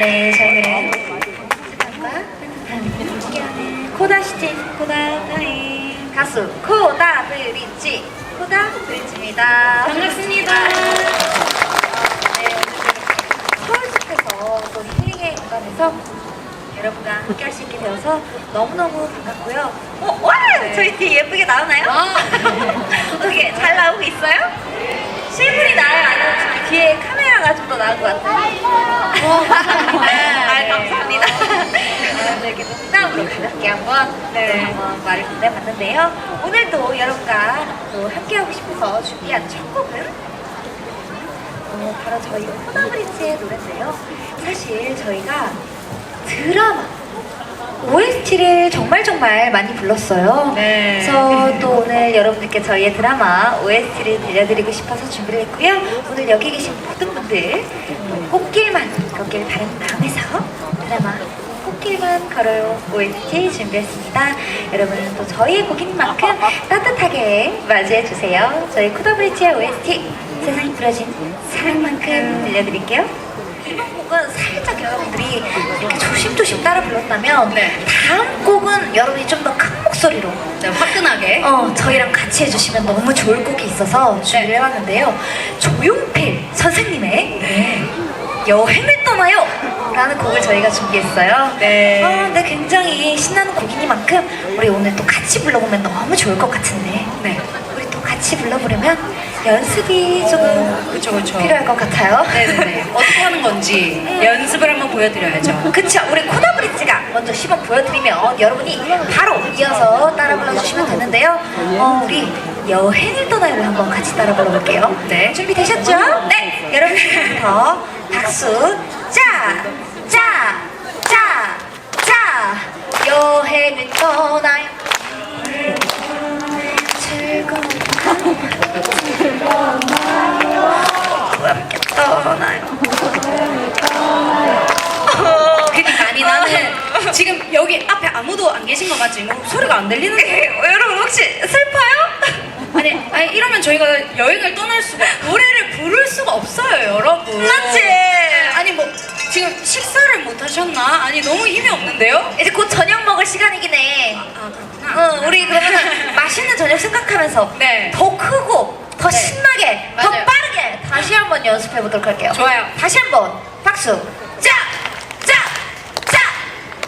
네, 저희는 코다시티 가수 코다 브릿지 코다 브릿지입니다. 반갑습니다. 네, 오늘 서울숲에서 또 힐링의 공간에서 여러분과 함께 할 수 있게 되어서 너무너무 반갑고요. 어, 와! 저희 뒤에 예쁘게 나오나요? 아. 어떻게 잘 나오고 있어요? 실물이 나아요? 아니면 뒤에 카메라가 좀 더 나은 것 같아요? 아, 감사합니다. 아, 네, 이렇게 농담으로 가볍게 네, 한번 말을 건네봤는데요. 오늘도 여러분과 또 함께하고 싶어서 준비한 첫 곡은 어, 바로 저희 코다브리지의 노래인데요. 사실 저희가 드라마 OST를 정말 정말 많이 불렀어요. 네. 그래서 또 오늘 여러분들께 저희의 드라마 OST를 들려드리고 싶어서 준비를 했고요. 오늘 여기 계신 모든 분들 또 꽃길만 걷길 바라는 마음에서 드라마 꽃길만 걸어요 OST 준비했습니다. 여러분 또 저희의 곡인 만큼 따뜻하게 맞이해 주세요. 저희 코다브리지의 OST 세상이 부러진 사랑만큼 들려드릴게요. 이번 곡은 살짝 여러분들이 이렇게 조심조심 따라 불렀다면 네. 다음 곡은 여러분이 좀 더 큰 목소리로 네, 화끈하게. 어, 저희랑 같이 해주시면 너무 좋을 곡이 있어서 준비를 해봤는데요. 조용필 선생님의 네. 여행을 떠나요! 라는 곡을 저희가 준비했어요. 네. 어, 근데 굉장히 신나는 곡이니만큼 우리 오늘 또 같이 불러보면 너무 좋을 것 같은데 네. 우리 또 같이 불러보려면 연습이 조금 그쵸, 그쵸. 필요할 것 같아요. 네네네. 어떻게 하는 건지 연습을 한번 보여드려야죠. 그쵸 우리 코다브리지가 먼저 시범 보여드리면 여러분이 바로 이어서 따라 불러주시면 되는데요 어, 우리 여행을 떠나요를 한번 같이 따라 불러볼게요 네. 준비되셨죠? 네 여러분 지금부터 박수 자! 자! 떠나요 그니까 아니 나는 지금 여기 앞에 아무도 안 계신 것 같지? 뭐 소리가 안 들리는데. 여러분 혹시 슬퍼요? 아니, 아니 이러면 저희가 여행을 떠날 수가 노래를 부를 수가 없어요, 여러분. 맞지? 아니 뭐 지금 식사를 못 하셨나? 아니 너무 힘이 없는데요? 이제 곧 저녁 먹을 시간이긴 해. 아 그렇구나. 어, 우리 그러면 맛있는 저녁 생각하면서 네. 더 크고 더 네. 신나게 더 맞아요. 빠르게 다시 한번 연습해 보도록 할게요. 좋아요. 다시 한번 박수. 자, 자, 자,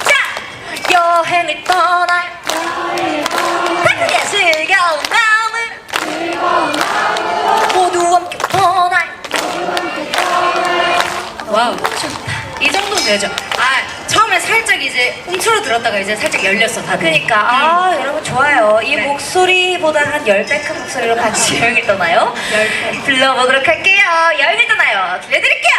자. 여행을 떠나요. 따뜻하게 즐거운 마음을 모두 함께 떠나요. 와우. 이 정도면 되죠. 아 이제 움츠러 들었다가 이제 살짝 열렸어 다들. 그러니까. 아 여러분 좋아요. 이 네. 목소리보다 한 10배 큰 목소리로 같이 여행을 떠나요? 열 배. 불러보도록 할게요. 여행을 떠나요. 들려드릴게요